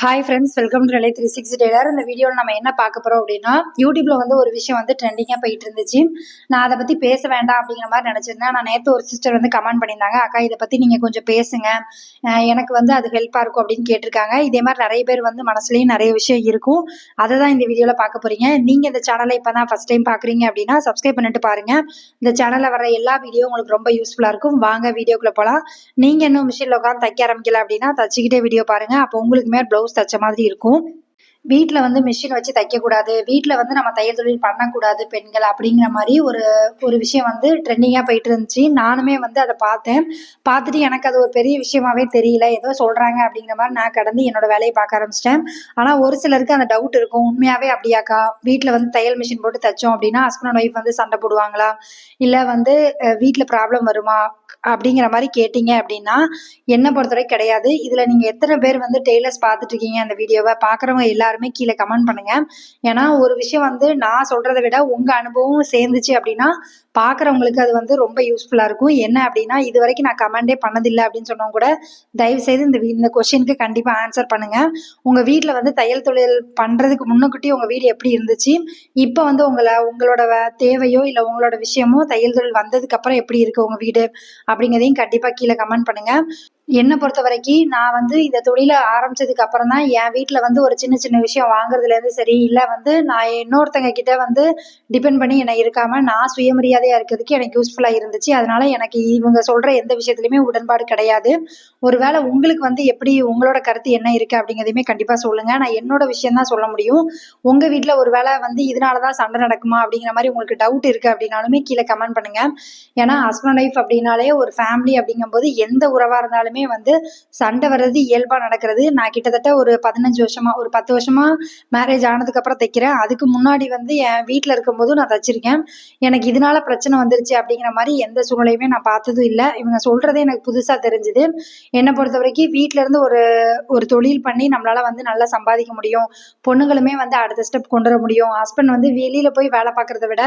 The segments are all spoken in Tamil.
ஹாய் ஃப்ரெண்ட்ஸ் வெல்கம் டு நிலை த்ரீ சிக்ஸ் டெய்லர் இந்த வீடியோவில் நம்ம என்ன பார்க்க போகிறோம் அப்படின்னா யூடியூப்பில் வந்து ஒரு விஷயம் வந்து ட்ரெண்டிங்காக போயிட்டு இருந்துச்சு. நான் அதை பற்றி பேச வேண்டாம் அப்படிங்கிற மாதிரி நினச்சிருந்தேன். நான் நேற்று ஒரு சிஸ்டர் வந்து கமெண்ட் பண்ணியிருந்தாங்க. அக்கா இதை பற்றி நீங்கள் கொஞ்சம் பேசுங்க. எனக்கு வந்து அது ஹெல்ப்பாக இருக்கும் அப்படின்னு கேட்டிருக்காங்க. இதே மாதிரி நிறைய பேர் வந்து மனசுலேயும் நிறைய விஷயம் இருக்கும். அதை தான் இந்த வீடியோவில் பார்க்க போகிறீங்க நீங்கள் இந்த சேனலை இப்போ தான் ஃபஸ்ட் டைம் பார்க்குறீங்க அப்படின்னா சப்ஸ்கிரைப் பண்ணிட்டு பாருங்கள் இந்த சேனலில் வர எல்லா வீடியோ உங்களுக்கு ரொம்ப யூஸ்ஃபுல்லாக இருக்கும். வாங்க வீடியோக்குள்ளே போகலாம் நீங்கள் இன்னும் மிஷினில் உட்காந்து தைக்க ஆரம்பிக்கல அப்படின்னா தச்சுக்கிட்டே வீடியோ பாருங்கள் அப்போ உங்களுக்கு ப்ளவு ப்ளவுஸ் தச்ச மாதிரி இருக்கும். வீட்டில் வந்து மிஷின் வச்சு தைக்கக்கூடாது. வீட்டில் வந்து நம்ம தையல் தொழில் பண்ணக்கூடாது பெண்கள் அப்படிங்கிற மாதிரி ஒரு ஒரு விஷயம் வந்து ட்ரெண்டிங்காக போயிட்டு இருந்துச்சு. நானுமே வந்து அதை பார்த்தேன். பார்த்துட்டு எனக்கு அது ஒரு பெரிய விஷயமாவே தெரியல. ஏதோ சொல்கிறாங்க அப்படிங்கிற மாதிரி நான் கடந்து என்னோட வேலையை பார்க்க ஆரம்பிச்சிட்டேன். ஆனால் ஒரு சிலருக்கு அந்த டவுட் இருக்கும். உண்மையாகவே அப்படியாக்கா? வீட்டில் வந்து தையல் மிஷின் போட்டு தைச்சோம் அப்படின்னா ஹஸ்பண்ட் ஒய்ஃப் வந்து சண்டை போடுவாங்களா? இல்லை வந்து வீட்டில் ப்ராப்ளம் வருமா? அப்படிங்கிற மாதிரி கேட்டிங்க அப்படின்னா என்னை பொறுத்தவரை கிடையாது. இதில் நீங்கள் எத்தனை பேர் வந்து டெய்லர்ஸ் பார்த்துட்டு இருக்கீங்க அந்த வீடியோவை பார்க்குறவங்க எல்லாரும் கீழே கமெண்ட் பண்ணுங்க. ஏன்னா ஒரு விஷயம் வந்து நான் சொல்கிறத விட உங்கள் அனுபவம் சேர்ந்துச்சு அப்படின்னா பார்க்குறவங்களுக்கு அது வந்து ரொம்ப யூஸ்ஃபுல்லாக இருக்கும். என்ன அப்படின்னா இது வரைக்கும் நான் கமெண்டே பண்ணதில்லை அப்படின்னு சொன்னவங்க கூட தயவு செய்து இந்த இந்த கொஷினுக்கு கண்டிப்பாக ஆன்சர் பண்ணுங்க. உங்கள் வீட்டில் வந்து தையல் தொழில் பண்ணுறதுக்கு முன்னுக்குட்டி உங்கள் வீடு எப்படி இருந்துச்சு? இப்போ வந்து உங்களை உங்களோட தேவையோ இல்லை உங்களோட விஷயமோ தையல் தொழில் வந்ததுக்கு அப்புறம் எப்படி இருக்கு உங்கள் வீடு? அப்படிங்கிறதையும் கண்டிப்பாக கீழே கமெண்ட் பண்ணுங்க. என்னை பொறுத்த வரைக்கும் நான் வந்து இந்த தொழிலை ஆரம்பிச்சதுக்கு அப்புறம் தான் என் வீட்டில் வந்து ஒரு சின்ன சின்ன விஷயம் வாங்குறதுலேருந்து சரி இல்லை வந்து நான் இன்னொருத்தங்க கிட்ட வந்து டிபெண்ட் பண்ணி என்னை இருக்காம நான் சுயமரியாதையாக இருக்கிறதுக்கு எனக்கு யூஸ்ஃபுல்லாக இருந்துச்சு. அதனால எனக்கு இவங்க சொல்கிற எந்த விஷயத்துலையுமே உடன்பாடு கிடையாது. ஒருவேளை உங்களுக்கு வந்து எப்படி உங்களோட கருத்து என்ன இருக்குது அப்படிங்கிறதையுமே கண்டிப்பாக சொல்லுங்கள் நான் என்னோட விஷயம் தான் சொல்ல முடியும். உங்கள் வீட்டில் ஒரு வேளை வந்து இதனால தான் சண்டை நடக்குமா அப்படிங்கிற மாதிரி உங்களுக்கு டவுட் இருக்குது அப்படின்னாலுமே கீழே கமெண்ட் பண்ணுங்கள் ஏன்னா ஹஸ்பண்ட் ஒய்ஃப் அப்படின்னாலே ஒரு ஃபேமிலி அப்படிங்கும்போது எந்த உறவாக இருந்தாலுமே வந்து சண்டை வர்றது இயல்பாக நடக்கிறது. நான் கிட்டத்தட்ட ஒரு பதினஞ்சு வருஷமா ஒரு பத்து வருஷமா மேரேஜ் ஆனதுக்கப்புறம் தைக்கிறேன். அதுக்கு முன்னாடி வந்து என் வீட்டில் இருக்கும்போது நான் தைச்சிருக்கேன். எனக்கு இதனால பிரச்சனை வந்துருச்சு அப்படிங்கிற மாதிரி எந்த சூழ்நிலையுமே நான் பார்த்ததும் இல்லை. இவங்க சொல்கிறதே எனக்கு புதுசாக தெரிஞ்சுது. என்னை பொறுத்த வரைக்கும் வீட்டிலேருந்து இருந்து ஒரு ஒரு தொழில் பண்ணி நம்மளால வந்து நல்லா சம்பாதிக்க முடியும். பொண்ணுங்களுமே வந்து அடுத்த ஸ்டெப் கொண்டு வர முடியும். ஹஸ்பண்ட் வந்து வெளியில போய் வேலை பார்க்கறத விட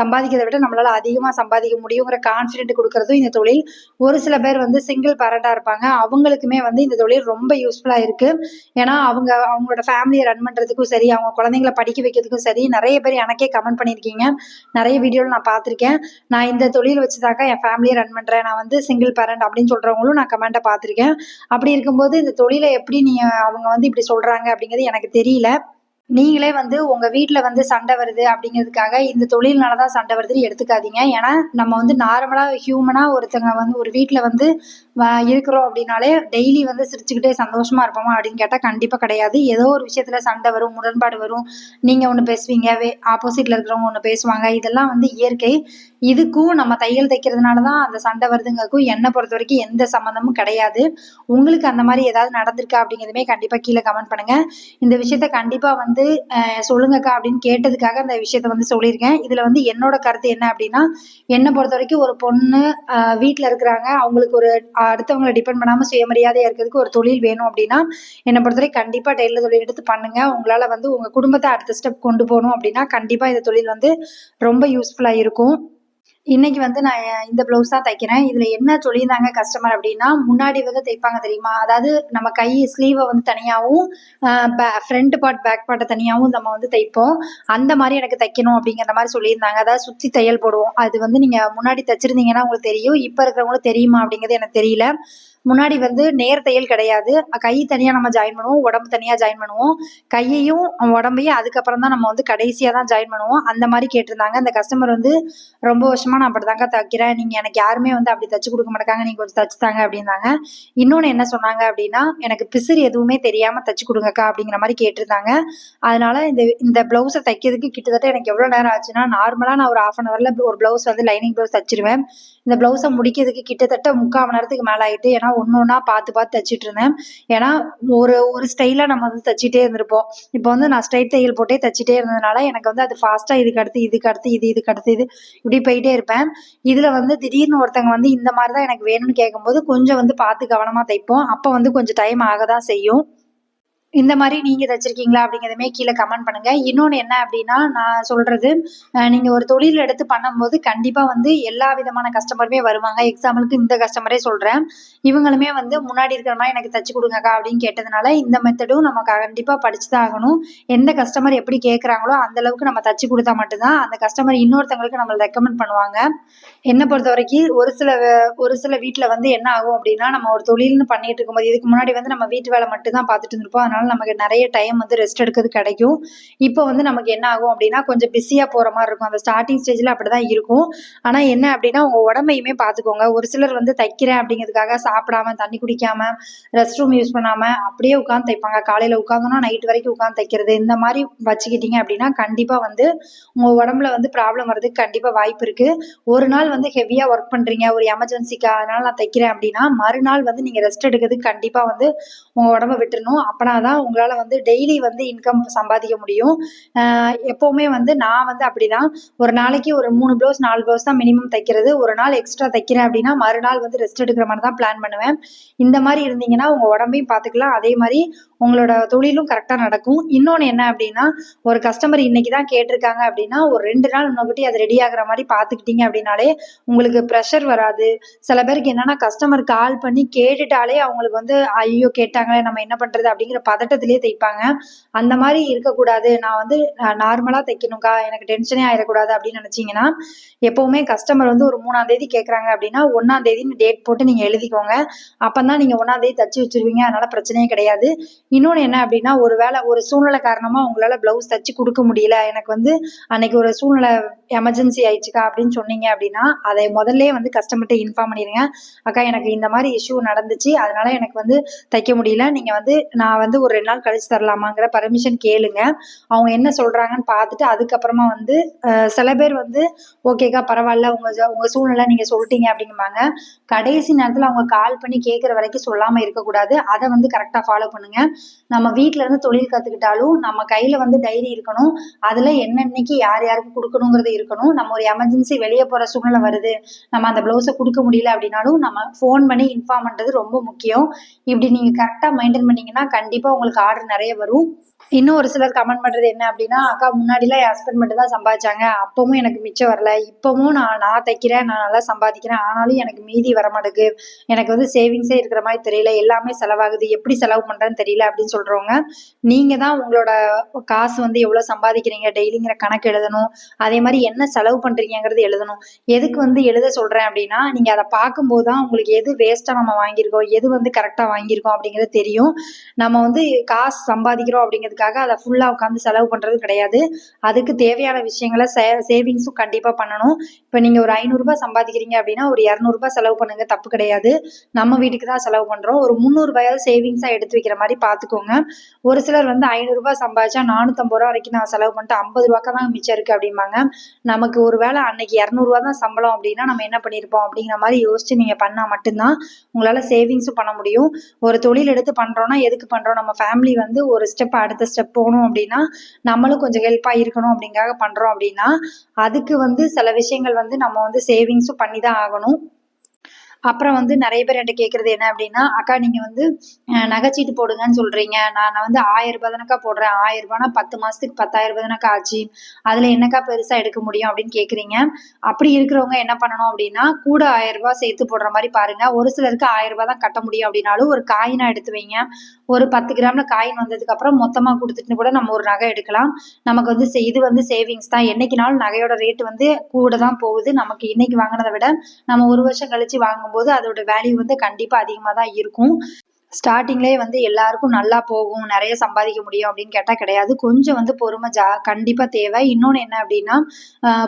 சம்பாதிக்கிறத விட நம்மளால அதிகமாக சம்பாதிக்க முடியுங்கிற கான்ஃபிடென்ட் கொடுக்கறதும் இந்த தொழில். ஒரு சில பேர் வந்து சிங்கிள் பேரண்டாக இருப்பாங்க. அவங்களுக்குமே வந்து இந்த தொழில் ரொம்ப யூஸ்ஃபுல்லாக இருக்கு. ஏன்னா அவங்க அவங்களோட ஃபேமிலியை ரன் பண்ணுறதுக்கும் சரி அவங்க குழந்தைங்கள படிக்க வைக்கிறதுக்கும் சரி நிறைய பேர் எனக்கே கமெண்ட் பண்ணியிருக்கீங்க. நிறைய வீடியோவில் நான் பார்த்துருக்கேன். நான் இந்த தொழில் வச்சுதாக்கா என் ஃபேமிலியை ரன் பண்ணுறேன் நான் வந்து சிங்கிள் பேரண்ட் அப்படின்னு சொல்கிறவங்களும் நான் கமெண்ட்டை பார்த்துருக்கேன். அப்படி இருக்கும்போது இந்த தொழிலை எப்படி நீ அவங்க வந்து இப்படி சொல்கிறாங்க அப்படிங்கிறது எனக்கு தெரியல. நீங்களே வந்து உங்கள் வீட்டில் வந்து சண்டை வருது அப்படிங்கிறதுக்காக இந்த தொழில்னால தான் சண்டை வருதுன்னு எடுத்துக்காதீங்க. ஏன்னா நம்ம வந்து நார்மலாக ஹியூமனாக ஒருத்தங்க வந்து ஒரு வீட்டில் வந்து வ- இருக்கிறோம் அப்படின்னாலே டெய்லி வந்து சிரிச்சுக்கிட்டே சந்தோஷமா இருப்போமா அப்படின்னு கேட்டால் கண்டிப்பாக கிடையாது. ஏதோ ஒரு விஷயத்தில் சண்டை வரும் முரண்பாடு வரும். நீங்கள் ஒன்று பேசுவீங்க வே ஆப்போசிட்டில் இருக்கிறவங்க ஒன்று பேசுவாங்க. இதெல்லாம் வந்து இயற்கை. இதுக்கும் நம்ம தையல் தைக்கிறதுனால தான் அந்த சண்டை வருதுங்கிறதுக்கும் என்னை பொறுத்த வரைக்கும் எந்த சம்மந்தமும் கிடையாது. உங்களுக்கு அந்த மாதிரி ஏதாவது நடந்திருக்கா அப்படிங்கிறதுமே கண்டிப்பாக கீழே கமெண்ட் பண்ணுங்கள் இந்த விஷயத்த கண்டிப்பாக வந்து சொல்லுங்கக்கா அப்படின்னு கேட்டதுக்காக அந்த விஷயத்த வந்து சொல்லியிருக்கேன். இதில் வந்து என்னோட கருத்து என்ன அப்படின்னா என்னை பொறுத்த வரைக்கும் ஒரு பொண்ணு வீட்டில் இருக்கிறாங்க. அவங்களுக்கு ஒரு அடுத்தவங்களை டிபெண்ட் பண்ணாமல் சுயமரியாதையாக இருக்கிறதுக்கு ஒரு தொழில் வேணும் அப்படின்னா என்னை பொறுத்தவரைக்கும் கண்டிப்பாக டெய்லர் தொழில் எடுத்து பண்ணுங்கள் உங்களால் வந்து உங்கள் குடும்பத்தை அடுத்த ஸ்டெப் கொண்டு போகணும் அப்படின்னா கண்டிப்பாக இந்த தொழில் வந்து ரொம்ப யூஸ்ஃபுல்லாக இருக்கும். இன்னைக்கு வந்து நான் இந்த ப்ளவுஸ் தான் தைக்கிறேன். இதில் என்ன சொல்லியிருந்தாங்க கஸ்டமர் அப்படின்னா முன்னாடி வந்து தைப்பாங்க தெரியுமா? அதாவது நம்ம கை ஸ்லீவை வந்து தனியாகவும் ஃப்ரண்ட் பார்ட் பேக் பார்ட்டை தனியாகவும் நம்ம வந்து தைப்போம். அந்த மாதிரி எனக்கு தைக்கணும் அப்படிங்கிற மாதிரி சொல்லியிருந்தாங்க. அதாவது சுற்றி தையல் போடுவோம். அது வந்து நீங்கள் முன்னாடி தைச்சிருந்தீங்கன்னா உங்களுக்கு தெரியும். இப்போ இருக்கிறவங்களுக்கு தெரியுமா அப்படிங்கிறது எனக்கு தெரியல. முன்னாடி வந்து நேர் தையல் கிடையாது. கை தனியாக நம்ம ஜாயின் பண்ணுவோம். உடம்பு தனியாக ஜாயின் பண்ணுவோம். கையையும் உடம்பையும் அதுக்கப்புறம் தான் நம்ம வந்து கடைசியாக தான் ஜாயின் பண்ணுவோம். அந்த மாதிரி கேட்டிருந்தாங்க. அந்த கஸ்டமர் வந்து ரொம்ப வருஷமா நான் அப்படிதாங்க தைக்கிறேன். நீங்கள் எனக்கு யாருமே வந்து அப்படி தச்சு கொடுக்க மாட்டாங்க. நீங்கள் கொஞ்சம் தச்சு தாங்க அப்படின்னாங்க. இன்னொன்று என்ன சொன்னாங்க அப்படின்னா எனக்கு பிசிறு எதுவுமே தெரியாமல் தச்சு கொடுங்கக்கா அப்படிங்கிற மாதிரி கேட்டிருந்தாங்க. அதனால இந்த இந்த ப்ளவுஸை தைக்கிறதுக்கு கிட்டத்தட்ட எனக்கு எவ்வளோ நேரம் ஆச்சுன்னா நார்மலாக நான் ஒரு ஆஃப் அன் ஹவரில் ஒரு ப்ளவுஸ் வந்து லைனிங் ப்ளவுஸ் தச்சிருவேன். இந்த ப்ளவுஸை முடிக்கிறதுக்கு கிட்டத்தட்ட முக்கால் மணி நேரத்துக்கு மேலே ஆயிட்டு ஏன்னா ஒன்று ஒன்றா பார்த்து பார்த்து தச்சிட்டு இருந்தேன். ஏன்னா ஒரு ஒரு ஸ்டைலாக நம்ம வந்து தச்சிட்டே இருந்திருப்போம். இப்போ வந்து நான் ஸ்ட்ரைட் தையல் போட்டே தச்சிட்டே இருந்ததுனால எனக்கு வந்து அது ஃபாஸ்ட்டாக இதுக்கு அடுத்து இதுக்கு அடுத்து இது இதுக்கு அடுத்து இது இப்படி போயிட்டே இருப்பேன். இதில் வந்து திடீர்னு ஒருத்தங்க வந்து இந்த மாதிரி தான் எனக்கு வேணும்னு கேட்கும்போது கொஞ்சம் வந்து பார்த்து கவனமாக தைப்போம். அப்போ வந்து கொஞ்சம் டைம் ஆக தான் செய்யும். இந்த மாதிரி நீங்கள் தைச்சிருக்கீங்களா அப்படிங்கிறதுமே கீழே கமெண்ட் பண்ணுங்கள் இன்னொன்று என்ன அப்படின்னா நான் சொல்கிறது நீங்கள் ஒரு தொழில் எடுத்து பண்ணும்போது கண்டிப்பாக வந்து எல்லா விதமான கஸ்டமருமே வருவாங்க. எக்ஸாம்பிளுக்கு இந்த கஸ்டமரே சொல்கிறேன் இவங்களுமே வந்து முன்னாடி இருக்கிற மாதிரி எனக்கு தைச்சி கொடுங்கக்கா அப்படின்னு கேட்டதுனால இந்த மெத்தடும் நம்ம கண்டிப்பாக படிச்சு தான் ஆகணும். எந்த கஸ்டமர் எப்படி கேட்குறாங்களோ அந்த அளவுக்கு நம்ம தச்சு கொடுத்தா மட்டும்தான் அந்த கஸ்டமர் இன்னொருத்தவங்களுக்கு நம்மளை ரெக்கமெண்ட் பண்ணுவாங்க. என்னை பொறுத்த வரைக்கும் ஒரு சில ஒரு சில வீட்டில் வந்து என்ன ஆகும் அப்படின்னா நம்ம ஒரு தொழில்னு பண்ணிட்டு இருக்கும்போது இதுக்கு முன்னாடி வந்து நம்ம வீட்டு வேலை மட்டும் தான் பார்த்துட்டு இருந்திருப்போம். அதனால நமக்கு நிறைய டைம் வந்து ரெஸ்ட் எடுக்கிறது கிடைக்கும். இப்போ வந்து நமக்கு என்ன ஆகும் அப்படின்னா கொஞ்சம் பிஸியாக போகிற மாதிரி இருக்கும். அந்த ஸ்டார்டிங் ஸ்டேஜில் அப்படி தான் இருக்கும். ஆனால் என்ன அப்படின்னா உங்கள் உடம்பையுமே பார்த்துக்கோங்க ஒரு சிலர் வந்து தைக்கிறேன் அப்படிங்கிறதுக்காக சாப்பிடாம தண்ணி குடிக்காம ரெஸ்ட் ரூம் யூஸ் பண்ணாமல் அப்படியே உட்காந்து தைப்பாங்க. காலையில் உட்காந்தோன்னா நைட் வரைக்கும் உட்காந்து தைக்கிறது. இந்த மாதிரி வச்சுக்கிட்டீங்க அப்படின்னா கண்டிப்பாக வந்து உங்கள் உடம்புல வந்து ப்ராப்ளம் வர்றதுக்கு கண்டிப்பாக வாய்ப்பு இருக்குது ஒரு நாள் வந்து ஹெவியாக ஒர்க் பண்ணுறீங்க ஒரு எமர்ஜென்சிக்காக அதனால் நான் தைக்கிறேன் அப்படின்னா மறுநாள் வந்து நீங்கள் ரெஸ்ட் எடுக்கிறதுக்கு கண்டிப்பாக வந்து உங்கள் உடம்ப விட்டுறணும். அப்பனா தான் உங்களால் வந்து டெய்லி வந்து இன்கம் சம்பாதிக்க முடியும். எப்போவுமே வந்து நான் வந்து அப்படிதான். ஒரு நாளைக்கு ஒரு மூணு ப்ளவுஸ் நாலு ப்ளவுஸ் தான் மினிமம் தைக்கிறது. ஒரு நாள் எக்ஸ்ட்ரா தைக்கிறேன் அப்படின்னா மறுநாள் வந்து ரெஸ்ட் எடுக்கிற மாதிரி தான் பிளான் பண்ணுவேன். இந்த மாதிரி இருந்தீங்கன்னா உங்கள் உடம்பையும் பார்த்துக்கலாம். அதே மாதிரி உங்களோட தொழிலும் கரெக்டாக நடக்கும். இன்னொன்று என்ன அப்படின்னா ஒரு கஸ்டமர் இன்னைக்கு தான் கேட்டிருக்காங்க அப்படின்னா ஒரு ரெண்டு நாள் முன்னாடி அது ரெடி ஆகுற மாதிரி பார்த்துக்கிட்டீங்க அப்படின்னாலே உங்களுக்கு ப்ரெஷர் வராது. சில பேருக்கு என்னன்னா கஸ்டமர் கால் பண்ணி கேட்டுட்டாலே அவங்களுக்கு வந்து ஐயோ கேட்டாங்களே நம்ம என்ன பண்ணுறது அப்படிங்கிற பதட்டத்திலே தைப்பாங்க. அந்த மாதிரி இருக்கக்கூடாது. நான் வந்து நார்மலாக தைக்கணும்க்கா எனக்கு டென்ஷனே ஆயிடக்கூடாது அப்படின்னு நினச்சிங்கன்னா எப்போவுமே கஸ்டமர் வந்து ஒரு மூணாம் தேதி கேட்குறாங்க அப்படின்னா ஒன்றாம் தேதின்னு டேட் போட்டு நீங்கள் எழுதிக்கோங்க. அப்போ தான் நீங்கள் ஒன்றாம் தேதி தச்சு வச்சிருவீங்க. அதனால் பிரச்சனையே கிடையாது. இன்னொன்று என்ன அப்படின்னா ஒரு வேளை ஒரு சூழ்நிலை காரணமாக உங்களால் ப்ளவுஸ் தச்சு கொடுக்க முடியல. எனக்கு வந்து அன்னைக்கு ஒரு சூழ்நிலை எமர்ஜென்சி ஆயிடுச்சுக்கா அப்படின்னு சொன்னீங்க அப்படின்னா அதை முதல்ல வந்து கஸ்டமர்கிட்ட இன்ஃபார்ம் பண்ணிடுங்க அக்கா எனக்கு இந்த மாதிரி இஷ்யூ நடந்துச்சு. அதனால எனக்கு வந்து தைக்க முடியல. நீங்கள் வந்து நான் வந்து ஒரு ரெண்டு நாள் கழிச்சு தரலாமாங்கிற பர்மிஷன் கேளுங்க. அவங்க என்ன சொல்கிறாங்கன்னு பார்த்துட்டு அதுக்கப்புறமா வந்து சில பேர் வந்து ஓகேக்கா பரவாயில்ல. உங்கள் உங்கள் சூழ்நிலை நீங்கள் சொல்லிட்டீங்க அப்படிங்குவாங்க கடைசி நேரத்தில் அவங்க கால் பண்ணி கேட்குற வரைக்கும் சொல்லாமல் இருக்கக்கூடாது. அதை வந்து கரெக்டாக ஃபாலோ பண்ணுங்கள் நம்ம வீட்டில இருந்து தொழில் கற்றுக்கிட்டாலும் நம்ம கையில் வந்து டைரி இருக்கணும். அதில் என்னென்னைக்கு யார் யாருக்கு கொடுக்கணுங்கிறது இருக்கணும். நம்ம ஒரு எமர்ஜென்சி வெளியே போகிற சூழ்நிலை வருது. நம்ம அந்த ப்ளவுஸை கொடுக்க முடியல அப்படின்னாலும் நம்ம ஃபோன் பண்ணி இன்ஃபார்ம் பண்ணுறது ரொம்ப முக்கியம். இப்படி நீங்கள் கரெக்டாக மெயின்டைன் பண்ணீங்கன்னா கண்டிப்பாக உங்களுக்கு ஆர்டர் நிறைய வரும். இன்னும் ஒரு சிலர் கமெண்ட் பண்ணுறது என்ன அப்படின்னா அக்கா முன்னாடிலாம் என் ஹஸ்பண்ட் மட்டும் தான் சம்பாதிச்சாங்க. அப்பவும் எனக்கு மிச்சம் வரல. இப்போவும் நான் நான் தைக்கிறேன். நான் நல்லா சம்பாதிக்கிறேன். ஆனாலும் எனக்கு மீதி வர மாட்டேங்குது எனக்கு வந்து சேவிங்ஸே இருக்கிற மாதிரி தெரியல. எல்லாமே செலவாகுது. எப்படி செலவு பண்ணுறேன்னு தெரியல. அப்படின்னு சொல்றவங்க நீங்க தான் உங்களோட காசு வந்து எவ்வளவு சம்பாதிக்கிறீங்க டெய்லிங்கிற கணக்கு எழுதணும். அதே மாதிரி என்ன செலவு பண்றீங்கிறது எழுதணும். எதுக்கு வந்து எழுத சொல்றேன் அப்படின்னா நீங்க அதை பார்க்கும்போது தான் உங்களுக்கு எது வேஸ்டா நம்ம வாங்கியிருக்கோம் எது வந்து கரெக்டா வாங்கியிருக்கோம் அப்படிங்கிறது தெரியும். நம்ம வந்து காசு சம்பாதிக்கிறோம் அப்படிங்கிறதுக்காக அதை ஃபுல்லா உட்காந்து செலவு பண்றது கிடையாது. அதுக்கு தேவையான விஷயங்களை சே சேவிங்ஸும் கண்டிப்பா பண்ணணும். இப்போ நீங்கள் ஒரு ஐநூறுரூபா சம்பாதிக்கிறீங்க அப்படின்னா ஒரு இரநூறுபா செலவு பண்ணுங்க தப்பு கிடையாது. நம்ம வீட்டுக்கு தான் செலவு பண்ணுறோம் ஒரு முந்நூறுபாயாவது சேவிங்ஸா எடுத்து வைக்கிற மாதிரி பார்த்து பார்த்துக்கோங்க ஒரு சிலர் வந்து ஐநூறுரூபா சம்பாதிச்சா நானூற்றம்பது ரூபா வரைக்கும் நான் செலவு பண்ணிட்டு ஐம்பது ரூபாக்கா தான் மிச்சம் இருக்குது அப்படிம்பாங்க. நமக்கு ஒரு வேளை அன்னைக்கு இரநூறுவா தான் சம்பளம் அப்படின்னா நம்ம என்ன பண்ணியிருப்போம் அப்படிங்கிற மாதிரி யோசிச்சு நீங்கள் பண்ணால் மட்டும்தான் உங்களால் சேவிங்ஸும் பண்ண முடியும். ஒரு தொழில் எடுத்து பண்ணுறோன்னா எதுக்கு பண்ணுறோம் நம்ம ஃபேமிலி வந்து ஒரு ஸ்டெப் அடுத்த ஸ்டெப் போகணும் அப்படின்னா நம்மளும் கொஞ்சம் ஹெல்ப்பாக இருக்கணும் அப்படிங்காக பண்ணுறோம் அப்படின்னா அதுக்கு வந்து சில விஷயங்கள் வந்து நம்ம வந்து சேவிங்ஸும் பண்ணி தான் ஆகணும். அப்புறம் வந்து நிறைய பேர் என்கிட்ட கேட்குறது என்ன அப்படின்னா அக்கா நீங்கள் வந்து நகைச்சீட்டு போடுங்கன்னு சொல்கிறீங்க நான் நான் வந்து ஆயிரம் ரூபாய் தானக்கா போடுறேன். ஆயிரம் ரூபாய்னா பத்து மாதத்துக்கு பத்தாயிரம் ரூபாய் தானக்கா ஆச்சு. அதில் என்னக்கா பெருசாக எடுக்க முடியும்? அப்படின்னு கேட்குறீங்க அப்படி இருக்கிறவங்க என்ன பண்ணணும் அப்படின்னா கூட ஆயிரம் ரூபாய் சேர்த்து போடுற மாதிரி பாருங்க. ஒரு சிலருக்கு ஆயிரம் ரூபாய் தான் கட்ட முடியும் அப்படின்னாலும் ஒரு காயினா எடுத்து வைங்க. ஒரு பத்து கிராம்ல காயின் வந்ததுக்கு அப்புறம் மொத்தமா கொடுத்துட்டு கூட நம்ம ஒரு நகை எடுக்கலாம். நமக்கு வந்து சே- இது வந்து சேவிங்ஸ் தான். என்னைக்குனாலும் நகையோட ரேட் வந்து கூட தான் போகுது. நமக்கு இன்னைக்கு வாங்கினதை விட நம்ம ஒரு வருஷம் கழிச்சு வாங்கும்போது அதோட வேல்யூ வந்து கண்டிப்பாக அதிகமாக தான் இருக்கும். ஸ்டார்டிங்லேயே வந்து எல்லாருக்கும் நல்லா போகும் நிறைய சம்பாதிக்க முடியும் அப்படின்னு கேட்டால் கிடையாது. கொஞ்சம் வந்து பொறுமை ஜா கண்டிப்பாக தேவை. இன்னொன்று என்ன அப்படின்னா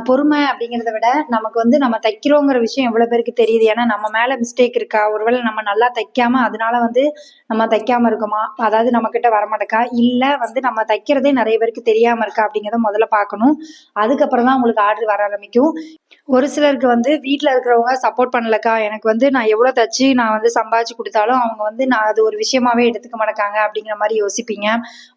பொறுமை அப்படிங்கிறத விட நமக்கு வந்து நம்ம தைக்கிறோங்கிற விஷயம் எவ்வளோ பேருக்கு தெரியுது. ஏன்னா நம்ம மேலே மிஸ்டேக் இருக்கா? ஒருவேளை நம்ம நல்லா தைக்காமல் அதனால வந்து நம்ம தைக்காமல் இருக்கோமா? அதாவது நம்மக்கிட்ட கிட்ட வரமாட்டேக்கா? இல்லை வந்து நம்ம தைக்கிறதே நிறைய பேருக்கு தெரியாமல் இருக்கா? அப்படிங்கிறத முதல்ல பார்க்கணும். அதுக்கப்புறம் தான் உங்களுக்கு ஆர்டர் வர ஆரம்பிக்கும். ஒரு சிலருக்கு வந்து வீட்டில் இருக்கிறவங்க சப்போர்ட் பண்ணலக்கா? எனக்கு வந்து நான் எவ்வளோ தைச்சி நான் வந்து சம்பாதிச்சு கொடுத்தாலும் அவங்க வந்து நான் அது ஒரு விஷயமாவே எடுத்துக்க மாட்டாங்க அப்படிங்கிற மாதிரி யோசிப்பீங்க.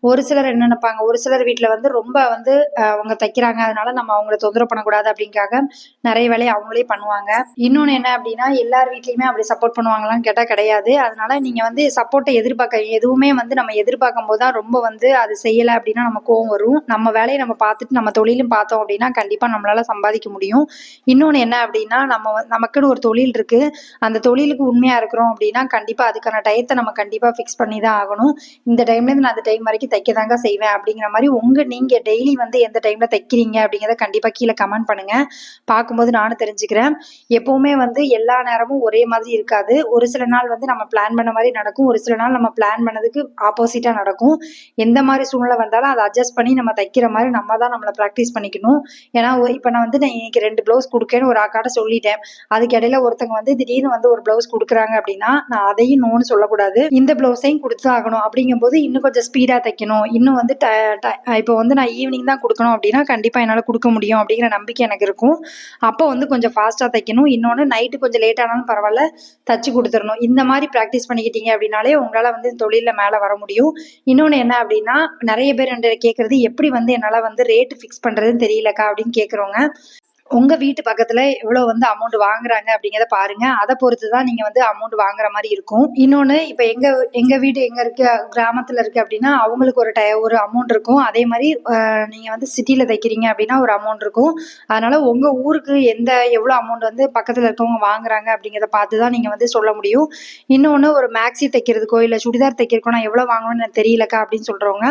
ஒரு சிலர் என்ன நினைப்பாங்க? ஒரு சிலர் வீட்டில் வந்து ரொம்ப வந்து அவங்க தைக்கிறாங்க. அதனால நம்ம அவங்கள தொந்தரவு பண்ணக்கூடாது அப்படிங்காக நிறைய வேலையை அவங்களே பண்ணுவாங்க. இன்னொன்று என்ன அப்படின்னா எல்லார் வீட்லையுமே அப்படி சப்போர்ட் பண்ணுவாங்களான்னு கேட்டால் கிடையாது. அதனால நீங்கள் வந்து சப்போர்ட்டை எதிர்பார்க்க எதுவுமே வந்து நம்ம எதிர்பார்க்கும் போது தான் ரொம்ப வந்து அது செய்யலை அப்படின்னா நம்ம கோவம் வரும். நம்ம வேலையை நம்ம பார்த்துட்டு நம்ம தொழிலும் பார்த்தோம் அப்படின்னா கண்டிப்பாக நம்மளால சம்பாதிக்க முடியும். இன்னொன்று என்ன அப்படின்னா நம்ம நமக்குன்னு ஒரு தொழில் இருக்குது அந்த தொழிலுக்கு உண்மையாக இருக்கிறோம் அப்படின்னா கண்டிப்பாக அதுக்கான டயத்தை நம்ம நம்ம கண்டிப்பாக ஃபிக்ஸ் பண்ணி தான் ஆகணும். இந்த டைம்லேருந்து நான் அந்த டைம் வரைக்கும் தைக்க தாங்க செய்வேன் அப்படிங்கிற மாதிரி உங்கள் நீங்கள் டெய்லி வந்து எந்த டைமில் தைக்கிறீங்க அப்படிங்கிறத கண்டிப்பாக கீழே கமெண்ட் பண்ணுங்கள் பார்க்கும்போது நானும் தெரிஞ்சுக்கிறேன். எப்போவுமே வந்து எல்லா நேரமும் ஒரே மாதிரி இருக்காது. ஒரு சில நாள் வந்து நம்ம பிளான் பண்ண மாதிரி நடக்கும். ஒரு சில நாள் நம்ம பிளான் பண்ணதுக்கு ஆப்போசிட்டாக நடக்கும். எந்த மாதிரி சூழ்நிலை வந்தாலும் அதை அட்ஜஸ்ட் பண்ணி நம்ம தைக்கிற மாதிரி நம்ம தான் நம்மளை ப்ராக்டிஸ் பண்ணிக்கணும். ஏன்னா இப்போ நான் வந்து நான் இன்னைக்கு ரெண்டு ப்ளவுஸ் கொடுக்கேன்னு ஒரு அக்காட்ட சொல்லிட்டேன். அதுக்கு இடையில ஒருத்தங்க வந்து திடீர்னு வந்து ஒரு ப்ளவுஸ் கொடுக்குறாங்க அப்படின்னா நான் அதையும் நோன்னு சொல்லக்கூடாது. இந்த ப்ளவுஸையும் கொடுத்து ஆகணும். அப்படிங்கும்போது இன்னும் கொஞ்சம் ஸ்பீடாக தைக்கணும். இன்னும் வந்து ட ட- இப்போ வந்து நான் ஈவினிங் தான் கொடுக்கணும் அப்படின்னா கண்டிப்பாக என்னால் கொடுக்க முடியும் அப்படிங்கிற நம்பிக்கை எனக்கு இருக்கும். அப்போ வந்து கொஞ்சம் ஃபாஸ்ட்டாக தைக்கணும். இன்னொன்று நைட்டு கொஞ்சம் லேட் ஆனாலும் பரவாயில்ல தச்சு கொடுத்துடணும். இந்த மாதிரி ப்ராக்டிஸ் பண்ணிக்கிட்டீங்க அப்படின்னாலே உங்களால் வந்து தொழிலில் மேலே வர முடியும். இன்னொன்று என்ன அப்படின்னா நிறைய பேர் என்கிட்ட கேட்குறது எப்படி வந்து என்னால் வந்து ரேட்டு ஃபிக்ஸ் பண்ணுறதுன்னு தெரியலக்கா அப்படின்னு கேட்குறவங்க உங்கள் வீட்டு பக்கத்தில் எவ்வளோ வந்து அமௌண்ட் வாங்குறாங்க அப்படிங்கிறத பாருங்கள் அதை பொறுத்து தான் நீங்கள் வந்து அமௌண்ட் வாங்குற மாதிரி இருக்கும். இன்னொன்று இப்போ எங்கள் எங்கள் வீடு எங்கே இருக்க கிராமத்தில் இருக்குது அப்படின்னா அவங்களுக்கு ஒரு டய ஒரு அமௌண்ட் இருக்கும். அதே மாதிரி நீங்கள் வந்து சிட்டியில் தைக்கிறீங்க அப்படின்னா ஒரு அமௌண்ட் இருக்கும். அதனால் உங்கள் ஊருக்கு எந்த எவ்வளோ அமௌண்ட் வந்து பக்கத்தில் இருக்கவங்க வாங்குறாங்க அப்படிங்கிறத பார்த்து தான் நீங்கள் வந்து சொல்ல முடியும். இன்னொன்று ஒரு மேக்ஸி தைக்கிறதுக்கோ இல்லை சுடிதார் தைக்கிறதுக்கோ நான் எவ்வளோ வாங்கணும்னு எனக்கு தெரியலக்கா அப்படின்னு சொல்கிறவங்க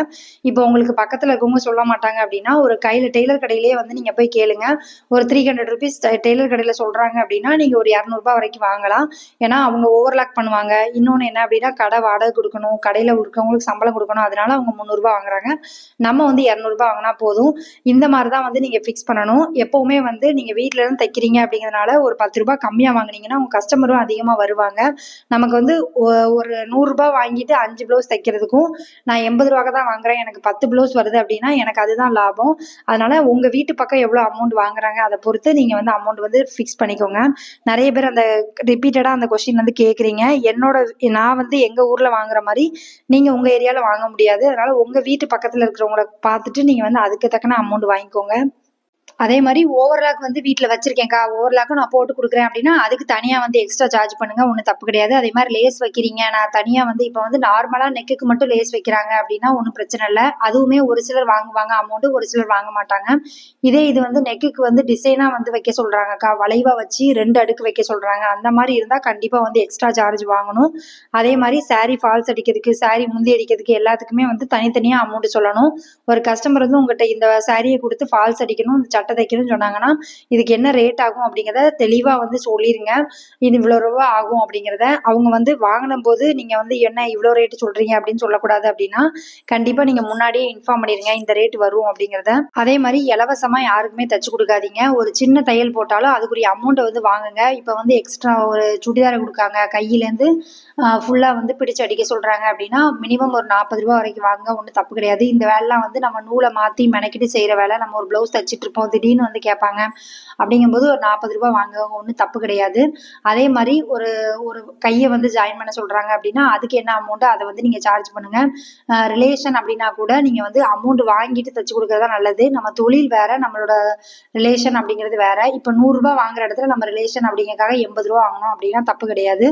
இப்போ உங்களுக்கு பக்கத்தில் இருக்கவங்க சொல்ல மாட்டாங்க அப்படின்னா ஒரு கையில் டெய்லர் கடையிலேயே வந்து நீங்கள் போய் கேளுங்க. ஒரு த்ரீ ஹண்ட்ரட் ருபீஸ் டெய்லர் கடையில் சொல்கிறாங்க அப்படின்னா நீங்கள் ஒரு இரநூறுபா வரைக்கும் வாங்கலாம். ஏன்னா அவங்க ஓவர்லாக் பண்ணுவாங்க. இன்னொன்று என்ன அப்படின்னா கடை வாடகை கொடுக்கணும் கடையில் இருக்கவங்களுக்கு சம்பளம் கொடுக்கணும். அதனால அவங்க முந்நூறுரூபா வாங்குறாங்க. நம்ம வந்து இரநூறுபா வாங்கினா போதும். இந்த மாதிரி தான் வந்து நீங்கள் ஃபிக்ஸ் பண்ணணும். எப்போவுமே வந்து நீங்கள் வீட்டில் தைக்கிறீங்க அப்படிங்கிறதுனால ஒரு பத்து ரூபா கம்மியாக வாங்குனீங்கன்னா உங்கள் கஸ்டமரும் அதிகமாக வருவாங்க. நமக்கு வந்து ஒ- ஒரு நூறுரூபா வாங்கிட்டு அஞ்சு ப்ளவுஸ் தைக்கிறதுக்கும் நான் எண்பது ரூபாய்க்கு தான் வாங்குறேன். எனக்கு பத்து ப்ளவுஸ் வருது அப்படின்னா எனக்கு அதுதான் லாபம். அதனால உங்கள் வீட்டு பக்கம் எவ்வளோ அமௌண்ட் வாங்குறாங்க அதை பொறுத்து நீங்கள் வந்து அமௌண்ட் வந்து ஃபிக்ஸ் பண்ணிக்கோங்க. நிறைய பேர் அந்த ரிப்பீட்டடாக அந்த கொஸ்டின் வந்து கேட்குறீங்க என்னோட நான் வந்து எங்கள் ஊரில் வாங்குற மாதிரி நீங்கள் உங்கள் ஏரியாவில் வாங்க முடியாது. அதனால உங்கள் வீட்டு பக்கத்தில் இருக்கிறவங்கள பார்த்துட்டு நீங்கள் வந்து அதுக்கு தக்கன அமௌண்ட் வாங்கிக்கோங்க. அதே மாதிரி ஓவர்லாக் வந்து வீட்டில் வச்சிருக்கேன்க்கா. ஓவர்லாக்கும் நான் போட்டு கொடுக்குறேன் அப்படின்னா அதுக்கு தனியாக வந்து எக்ஸ்ட்ரா சார்ஜ் பண்ணுங்க. ஒன்றும் தப்பு கிடையாது. அதே மாதிரி லேஸ் வைக்கிறீங்க. நான் தனியாக வந்து இப்போ வந்து நார்மலாக நெக்குக்கு மட்டும் லேஸ் வைக்கிறாங்க அப்படின்னா ஒன்றும் பிரச்சனை இல்லை. அதுவுமே ஒரு சிலர் வாங்குவாங்க. அமௌண்ட்டு ஒரு சிலர் வாங்க மாட்டாங்க. இதே இது வந்து நெக்குக்கு வந்து டிசைனாக வந்து வைக்க சொல்கிறாங்கக்கா வளைவாக வச்சு ரெண்டு அடுக்கு வைக்க சொல்கிறாங்க அந்த மாதிரி இருந்தால் கண்டிப்பாக வந்து எக்ஸ்ட்ரா சார்ஜ் வாங்கணும். அதே மாதிரி சாரீ ஃபால்ஸ் அடிக்கிறதுக்கு சாரீ முந்தி அடிக்கிறதுக்கு எல்லாத்துக்குமே வந்து தனித்தனியாக அமௌண்ட் சொல்லணும். ஒரு கஸ்டமர் வந்து உங்கள்கிட்ட இந்த சாரியை கொடுத்து ஃபால்ஸ் அடிக்கணும். இந்த சட்டை தைக்கணும்னு சொன்னாங்கன்னா இதுக்கு என்ன ரேட் ஆகும் அப்படிங்கிறத தெளிவாக வந்து சொல்லிடுங்க இது இவ்வளோ ரூபா ஆகும் அப்படிங்கிறத அவங்க வந்து வாங்கின போது நீங்கள் வந்து என்ன இவ்வளோ ரேட்டு சொல்கிறீங்க அப்படின்னு சொல்லக்கூடாது அப்படின்னா கண்டிப்பாக நீங்கள் முன்னாடியே இன்ஃபார்ம் பண்ணிடுங்க இந்த ரேட் வரும் அப்படிங்கிறத. அதே மாதிரி இலவசமாக யாருக்குமே தச்சு கொடுக்காதீங்க. ஒரு சின்ன தையல் போட்டாலும் அதுக்குரிய அமௌண்ட்டை வந்து வாங்குங்க. இப்போ வந்து எக்ஸ்ட்ரா ஒரு சுடிதாரை கொடுக்காங்க. கையிலேருந்து ஃபுல்லாக வந்து பிடிச்சு அடிக்க சொல்கிறாங்க அப்படின்னா மினிமம் ஒரு நாற்பது ரூபா வரைக்கும் வாங்க ஒன்றும் தப்பு கிடையாது. இந்த வேலைலாம் வந்து நம்ம நூலை மாற்றி மெனக்கிட்டு செய்கிற வேலை. நம்ம ஒரு ப்ளவுஸ் தைச்சிட்டு இருப்போம். திடீர்னு வந்து கேட்பாங்க. அப்படிங்கும்போது ஒரு நாற்பது ரூபா வாங்குவாங்க ஒன்றும் தப்பு கிடையாது. அதே மாதிரி ஒரு ஒரு கையை வந்து ஜாயின் பண்ண சொல்கிறாங்க அப்படின்னா அதுக்கு என்ன அமௌண்ட்டோ அதை வந்து நீங்கள் சார்ஜ் பண்ணுங்கள் ரிலேஷன் அப்படின்னா கூட நீங்கள் வந்து அமௌண்ட் வாங்கிட்டு தைச்சு கொடுக்கறதா நல்லது. நம்ம தொழில் வேறு நம்மளோட ரிலேஷன் அப்படிங்கிறது வேற. இப்போ நூறுரூபா வாங்குற இடத்துல நம்ம ரிலேஷன் அப்படிங்கிறக்காக எண்பது ரூபா வாங்கணும் அப்படின்னா தப்பு கிடையாது.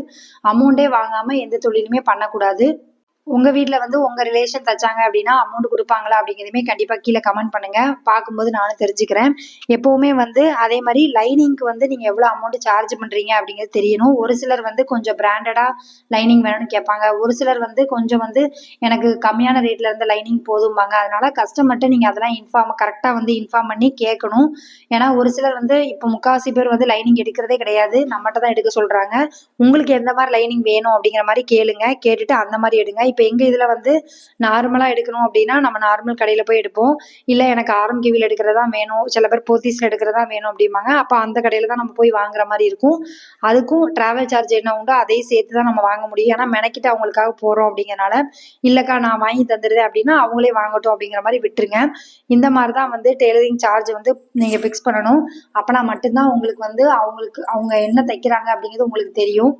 அமௌண்ட்டே வாங்காமல் எந்த தொழிலுமே பண்ணக்கூடாது. உங்கள் வீட்டில் வந்து உங்கள் ரிலேஷன் தச்சாங்க அப்படின்னா அமௌண்ட் கொடுப்பாங்களா அப்படிங்கிறதுமே கண்டிப்பாக கீழே கமெண்ட் பண்ணுங்க. பார்க்கும்போது நானும் தெரிஞ்சுக்கிறேன். எப்போவுமே வந்து அதே மாதிரி லைனிங்க்கு வந்து நீங்கள் எவ்வளோ அமௌண்ட் சார்ஜ் பண்ணுறீங்க அப்படிங்கிறது தெரியணும். ஒரு சிலர் வந்து கொஞ்சம் பிராண்டடா லைனிங் வேணும்னு கேட்பாங்க. ஒரு சிலர் வந்து கொஞ்சம் வந்து எனக்கு கம்மியான ரேட்டில் இருந்த லைனிங் போதும்பாங்க. அதனால கஸ்டமர்கிட்ட நீங்கள் அதெல்லாம் இன்ஃபார்ம் கரெக்டாக வந்து இன்ஃபார்ம் பண்ணி கேட்கணும். ஏன்னா ஒரு சிலர் வந்து இப்போ முக்காவாசி பேர் வந்து லைனிங் எடுக்கிறதே கிடையாது. நம்மகிட்ட தான் எடுக்க சொல்கிறாங்க உங்களுக்கு எந்த மாதிரி லைனிங் வேணும் அப்படிங்கிற மாதிரி கேளுங்க. கேட்டுட்டு அந்த மாதிரி எடுங்க. இப்போ எங்கள் இதில் வந்து நார்மலாக எடுக்கணும் அப்படின்னா நம்ம நார்மல் கடையில் போய் எடுப்போம். இல்லை எனக்கு ஆரம் கிவியில் எடுக்கிறதா வேணும். சில பேர் போத்தீஸில் எடுக்கிறதா வேணும் அப்படிம்பாங்க. அப்போ அந்த கடையில் தான் நம்ம போய் வாங்குற மாதிரி இருக்கும். அதுக்கும் ட்ராவல் சார்ஜ் என்ன உண்டோ அதையும் சேர்த்து தான் நம்ம வாங்க முடியும். ஏன்னா மெனக்கிட்டு அவங்களுக்காக போகிறோம் அப்படிங்கிறனால இல்லைக்கா நான் வாங்கி தந்துடுறேன் அப்படின்னா அவங்களே வாங்கட்டும் அப்படிங்கிற மாதிரி விட்டுருங்க. இந்த மாதிரி தான் வந்து டெய்லரிங் சார்ஜ் வந்து நீங்கள் ஃபிக்ஸ் பண்ணணும். அப்போனா மட்டும்தான் உங்களுக்கு வந்து அவங்களுக்கு அவங்க என்ன தைக்கிறாங்க அப்படிங்கிறது உங்களுக்கு தெரியும்.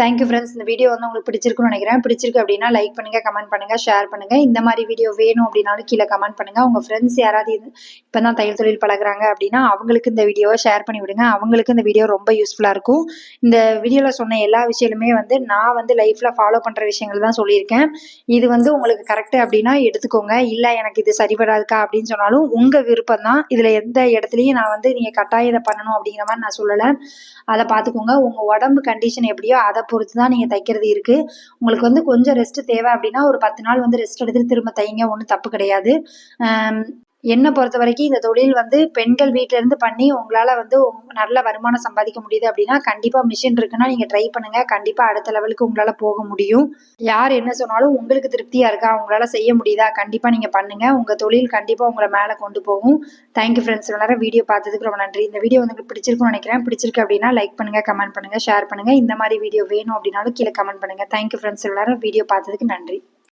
தேங்க்யூ ஃப்ரெண்ட்ஸ் இந்த வீடியோ வந்து உங்களுக்கு பிடிச்சிருக்குன்னு நினைக்கிறேன். பிடிச்சிருக்கு அப்படின்னா லைக் பண்ணுங்கள் கமெண்ட் பண்ணுங்கள் ஷேர் பண்ணுங்கள் இந்த மாதிரி வீடியோ வேணும் அப்படின்னாலும் கீழே கமெண்ட் பண்ணுங்கள் உங்கள் ஃப்ரெண்ட்ஸ் யாராவது இப்போ தான் தையல் தொழில் பழகுறாங்க அப்படின்னா அவங்களுக்கு இந்த வீடியோவை ஷேர் பண்ணி விடுங்க. அவங்களுக்கு இந்த வீடியோ ரொம்ப யூஸ்ஃபுல்லாக இருக்கும். இந்த வீடியோவில் சொன்ன எல்லா விஷயங்களுமே வந்து நான் வந்து லைஃப்பில் ஃபாலோ பண்ணுற விஷயங்கள் தான் சொல்லியிருக்கேன். இது வந்து உங்களுக்கு கரெக்டு அப்படின்னா எடுத்துக்கோங்க. இல்லை எனக்கு இது சரிபடாதுக்கா அப்படின்னு சொன்னாலும் உங்கள் விருப்பம் தான் இதில் எந்த இடத்துலையும் நான் வந்து நீங்கள் கட்டாயம் இதை பண்ணணும் அப்படிங்கிற மாதிரி நான் சொல்லலை. அதை பார்த்துக்கோங்க. உங்கள் உடம்பு கண்டிஷன் எப்படியோ அதை பொறுத்து தான் நீங்கள் தைக்கிறது இருக்குது உங்களுக்கு வந்து கொஞ்சம் ரெஸ்ட்டு தேவை அப்படின்னா ஒரு பத்து நாள் வந்து ரெஸ்ட் எடுத்துட்டு திரும்ப தைங்க ஒன்றும் தப்பு கிடையாது. என்னை பொறுத்த வரைக்கும் இந்த தொழில் வந்து பெண்கள் வீட்டிலேருந்து பண்ணி உங்களால் வந்து நல்ல வருமானம் சம்பாதிக்க முடியுது அப்படின்னா கண்டிப்பாக மிஷின் இருக்குன்னா நீங்கள் ட்ரை பண்ணுங்கள் கண்டிப்பாக அடுத்த லெவலுக்கு உங்களால் போக முடியும். யார் என்ன சொன்னாலும் உங்களுக்கு திருப்தியாக இருக்கா? உங்களால் செய்ய முடியுதா? கண்டிப்பாக நீங்கள் பண்ணுங்கள் உங்கள் தொழில் கண்டிப்பாக உங்களை மேலே கொண்டு போகும். தேங்க்யூ ஃப்ரெண்ட்ஸ் நேரம் வீடியோ பார்த்ததுக்கு ரொம்ப நன்றி. இந்த வீடியோ வந்து உங்களுக்கு பிடிச்சிருக்குன்னு நினைக்கிறேன். பிடிச்சிருக்கு அப்படின்னா லைக் பண்ணுங்கள் கமெண்ட் பண்ணுங்கள் ஷேர் பண்ணுங்கள் இந்த மாதிரி வீடியோ வேணும் அப்படின்னாலும் கீழே கமெண்ட் பண்ணுங்கள் தேங்க்யூ ஃப்ரெண்ட்ஸ் எல்லாரும் வீடியோ பார்த்ததுக்கு நன்றி.